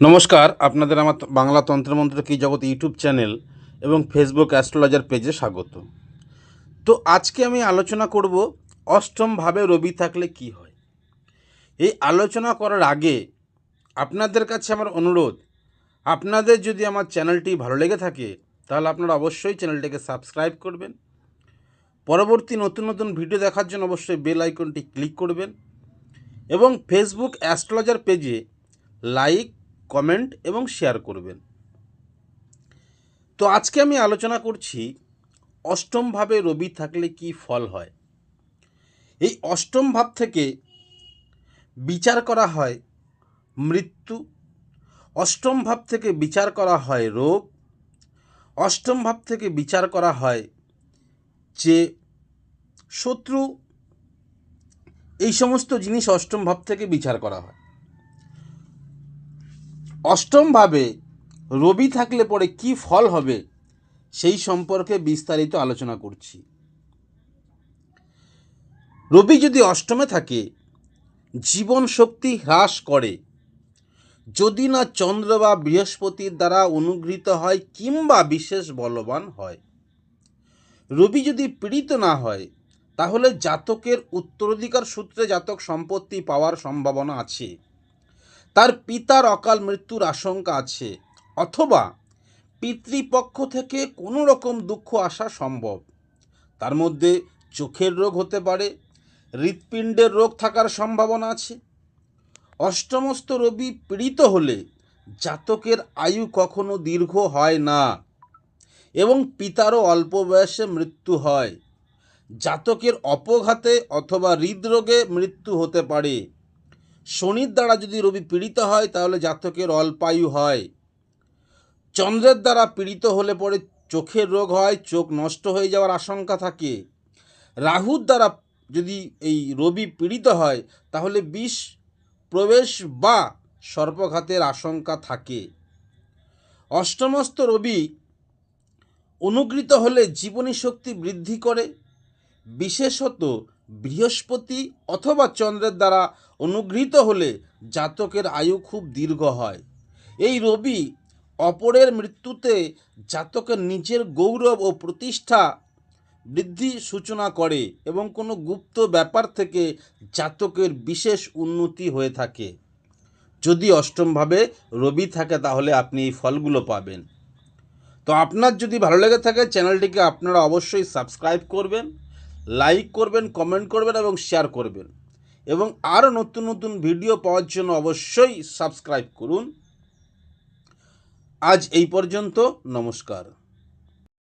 নমস্কার, আপনাদের আমার বাংলা তন্ত্রমন্ত্র কি জগৎ ইউটিউব চ্যানেল এবং ফেসবুক অ্যাস্ট্রোলজার পেজে স্বাগত। তো আজকে আমি আলোচনা করব অষ্টম ভাবে রবি থাকলে কি হয়। এই আলোচনা করার আগে আপনাদের কাছে আমার অনুরোধ, আপনাদের যদি আমার চ্যানেলটি ভালো লেগে থাকে, তাহলে আপনারা অবশ্যই চ্যানেলটিকে সাবস্ক্রাইব করবেন। পরবর্তী নতুন নতুন ভিডিও দেখার জন্য অবশ্যই বেল আইকনটি ক্লিক করবেন এবং ফেসবুক অ্যাস্ট্রোলজার পেজে লাইক কমেন্ট এবং শেয়ার করবেন। তো আজকে আমি আলোচনা করছি, অষ্টম ভাবে রবি থাকলে কি ফল হয়? এই অষ্টম ভাব থেকে বিচার করা হয় মৃত্যু, অষ্টম ভাব থেকে বিচার করা হয় রোগ, অষ্টম ভাব থেকে বিচার করা হয় যে শত্রু। এই সমস্ত জিনিস অষ্টম ভাব থেকে বিচার করা হয়। অষ্টমভাবে রবি থাকলে পরে কি ফল হবে, সেই সম্পর্কে বিস্তারিত আলোচনা করছি। রবি যদি অষ্টমে থাকে জীবন শক্তি হ্রাস করে। যদি না চন্দ্র বা বৃহস্পতির দ্বারা অনুগৃহীত হয় কিংবা বিশেষ বলবান হয়। রবি যদি পীড়িত না হয়, তাহলে জাতকের উত্তরাধিকার সূত্রে জাতক সম্পত্তি পাওয়ার সম্ভাবনা আছে। তার পিতার অকাল মৃত্যুর আশঙ্কা আছে, অথবা পিতৃপক্ষ থেকে কোনো রকম দুঃখ আসা সম্ভব। তার মধ্যে চোখের রোগ হতে পারে, হৃৎপিণ্ডের রোগ থাকার সম্ভাবনা আছে। অষ্টমস্ত রবি পীড়িত হলে জাতকের আয়ু কখনো দীর্ঘ হয় না, এবং পিতারও অল্প বয়সে মৃত্যু হয়। জাতকের অপঘাতে অথবা হৃদরোগে মৃত্যু হতে পারে। শনির দ্বারা যদি রবি পীড়িত হয়, তাহলে জাতকের অল্পায়ু হয়। চন্দ্রের দ্বারা পীড়িত হলে পরে চোখের রোগ হয়, চোখ নষ্ট হয়ে যাওয়ার আশঙ্কা থাকে। রাহুর দ্বারা যদি এই রবি পীড়িত হয়, তাহলে বিষ প্রবেশ বা সর্পঘাতের আশঙ্কা থাকে। অষ্টমস্ত রবি অনুগৃত হলে জীবনী শক্তি বৃদ্ধি করে। বিশেষত বৃহস্পতি অথবা চন্দ্রের দ্বারা অনুগৃহীত হলে জাতকের আয়ু খুব দীর্ঘ হয়। এই রবি অপরের মৃত্যুতে জাতকের নিজের গৌরব ও প্রতিষ্ঠা বৃদ্ধি সূচনা করে এবং কোনো গুপ্ত ব্যাপার থেকে জাতকের বিশেষ উন্নতি হয়ে থাকে। যদি অষ্টমভাবে রবি থাকে তাহলে আপনি এই ফলগুলো পাবেন। তো আপনার যদি ভালো লেগে থাকে চ্যানেলটিকে আপনারা অবশ্যই সাবস্ক্রাইব করবেন। লাইক করবেন কমেন্ট করবেন এবং শেয়ার করবেন। এবং আরও নতুন নতুন ভিডিও পাওয়ার জন্য অবশ্যই সাবস্ক্রাইব করুন। আজ এই পর্যন্ত, নমস্কার।